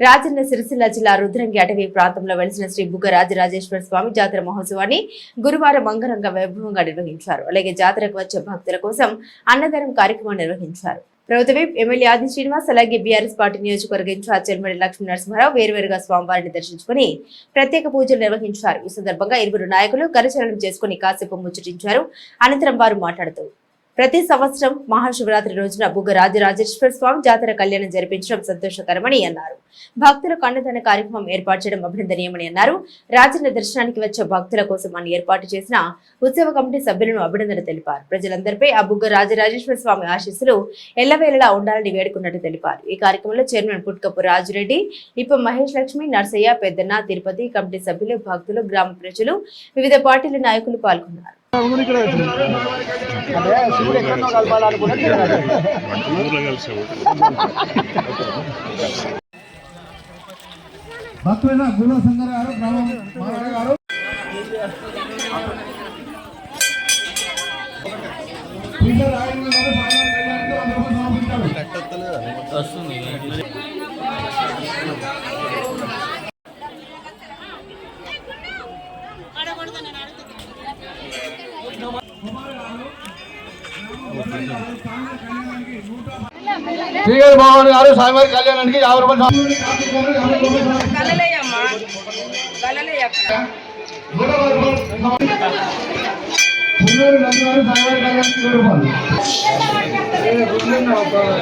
రాజన్న సిరిసిల్ల జిల్లా రుద్రంగి అటవీ ప్రాంతంలో వెలిసిన శ్రీ బుగ్గ రాజరాజేశ్వర స్వామి జాతర మహోత్సవాన్ని గురువారం అంగరంగ వైభవంగా నిర్వహించారు. అలాగే జాతరకు వచ్చే భక్తుల కోసం అన్నదానం కార్యక్రమం నిర్వహించారు. ప్రభుత్వ ఎమ్మెల్యే ఆది శ్రీనివాస్ అలాగే బీఆర్ఎస్ పార్టీ నియోజకవర్గ ఇన్ఛార్జ్ చెల్మడి లక్ష్మీ నరసింహారావు వేరువేరుగా స్వామివారిని దర్శించుకుని ప్రత్యేక పూజలు నిర్వహించారు. ఈ సందర్భంగా ఇరువురు నాయకులు కరచరణం చేసుకుని కాసేపు ముచ్చటించారు. అనంతరం వారు మాట్లాడుతూ ప్రతి సంవత్సరం మహాశివరాత్రి రోజున బుగ్గ రాజరాజేశ్వర స్వామి జాతర కళ్యాణం జరిపించడం సంతోషకరమని అన్నారు. భక్తుల అన్నదాన కార్యక్రమం ఏర్పాటు చేయడం అభినందనీయమని అన్నారు. రాజన్న దర్శనానికి వచ్చే భక్తుల కోసం అని ఏర్పాటు చేసిన ఉత్సవ కమిటీ సభ్యులను అభినందన తెలిపారు. ప్రజలందరిపై ఆ బుగ్గ రాజరాజేశ్వర స్వామి ఆశీస్సులు ఎల్లవేళలా ఉండాలని వేడుకున్నట్టు తెలిపారు. ఈ కార్యక్రమంలో చైర్మన్ పుట్కపు రాజురెడ్డి ఇప్ప మహేష్ లక్ష్మి నర్సయ్య పెద్దన్న తిరుపతి కమిటీ సభ్యులు భక్తులు గ్రామ ప్రజలు వివిధ పార్టీల నాయకులు పాల్గొన్నారు. అంటే భక్తులైన గురువ సంగర్ గారు గ్రామం గారు. వస్తుంది కలలేయ పుల్లూరు నందు గారు స్వామివారి కళ్యాణానికి నూరు రూపాయలు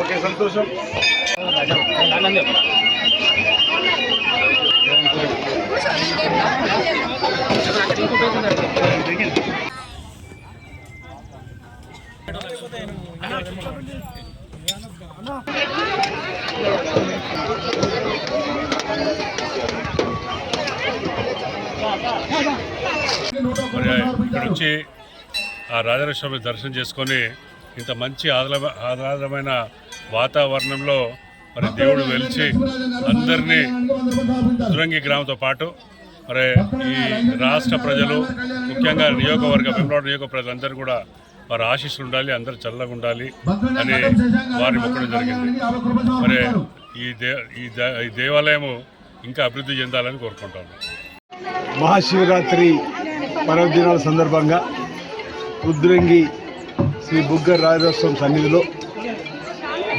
ఓకే సంతోషం మరి ఇక్కడ వచ్చి ఆ రాజరాజేశ్వరి దర్శనం చేసుకొని ఇంత మంచి ఆహ్లాద ఆహ్లాదమైన వాతావరణంలో మరి దేవుడు వెలిచి అందరినీ దురంగి గ్రామంతో పాటు మరి ఈ రాష్ట్ర ప్రజలు ముఖ్యంగా నియోజకవర్గ వెంబడి నియోజక ప్రజలందరూ కూడా వారి ఆశీస్సులు ఉండాలి అందరూ చల్లగా ఉండాలి అని వారిని మొక్కడం జరిగింది. మరి ఈ దే ఈ దే- ఈ దేవాలయము ఇంకా అభివృద్ధి చెందాలని కోరుకుంటాను. మహాశివరాత్రి పర్వదినాల సందర్భంగా రుద్రంగి శ్రీ బుగ్గ రాజస్వామి సన్నిధిలో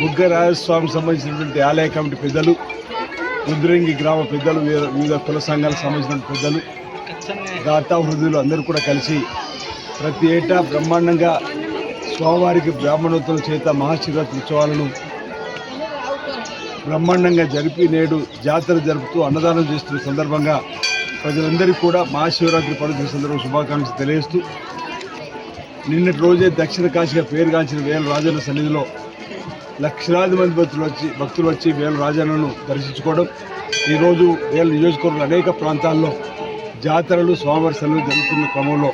బుగ్గ రాజస్వామికి సంబంధించినటువంటి ఆలయ కమిటీ పెద్దలు రుద్రంగి గ్రామ పెద్దలు వివిధ కుల సంఘాలకు సంబంధించిన పెద్దలు దాతా హృదయులు అందరూ కూడా కలిసి ప్రతి ఏటా బ్రహ్మాండంగా స్వామివారికి బ్రాహ్మణోత్తుల చేత మహాశివరాత్రి ఉత్సవాలను బ్రహ్మాండంగా జరిపి నేడు జాతర జరుపుతూ అన్నదానం చేస్తున్న సందర్భంగా ప్రజలందరికీ కూడా మహాశివరాత్రి పండుగ సందర్భంగా శుభాకాంక్షలు తెలియజేస్తూ నిన్నటి రోజే దక్షిణ కాశీగా పేరుగాంచిన వేల రాజుల సన్నిధిలో లక్షలాది మంది భక్తులు వచ్చి భక్తులు వచ్చి వేల రాజన్నను దర్శించుకోవడం. ఈరోజు వేల నియోజకవర్గంలో అనేక ప్రాంతాల్లో జాతరలు స్వామివారి జరుగుతున్న క్రమంలో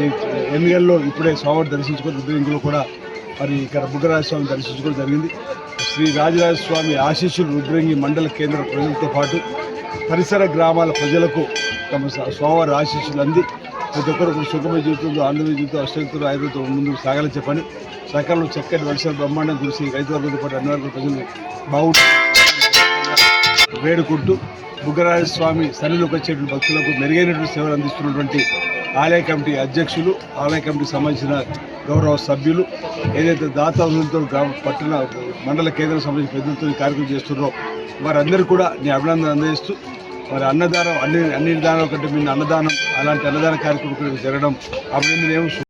ఈ ఎన్నికల్లో ఇప్పుడే స్వామివారి దర్శించుకొని రుద్రంగిలో కూడా మరి ఇక్కడ బుగ్గరాజస్వామి దర్శించుకోవడం జరిగింది. శ్రీ రాజరాజస్వామి ఆశీస్సులు రుద్రంగి మండల కేంద్ర ప్రజలతో పాటు పరిసర గ్రామాల ప్రజలకు తమ స్వామివారి ఆశీస్సులు అంది. ప్రతి ఒక్కరు కూడా సుఖమయ జీవితంతో ఆనందమయ జీవితం అష్టంతో ఆయుధంతో ముందుకు సాగాలని చెప్పని సకాలంలో చక్కటి వర్షాలు బ్రహ్మాండం కురిసి రైతు వర్గంతో పాటు అన్ని వర్గ ప్రజలు బాగుంటు వేడుకుంటూ బుగ్గరాజ స్వామి సన్నిలోకి వచ్చేటువంటి భక్తులకు మెరుగైనటువంటి సేవలు అందిస్తున్నటువంటి ఆలయ కమిటీ అధ్యక్షులు ఆలయ కమిటీకి సంబంధించిన గౌరవ సభ్యులు ఏదైతే దాతలతో గ్రామ పట్టణ మండల కేంద్రం సంబంధించిన పెద్దలతో ఈ కార్యక్రమం చేస్తున్నారో వారందరూ కూడా నీ అభినందన అందజేస్తూ మరి అన్నదానం అన్ని అన్ని దానాల కంటే మీ అన్నదానం అలాంటి అన్నదాన కార్యక్రమం ఇక్కడ జరగడం ఏమో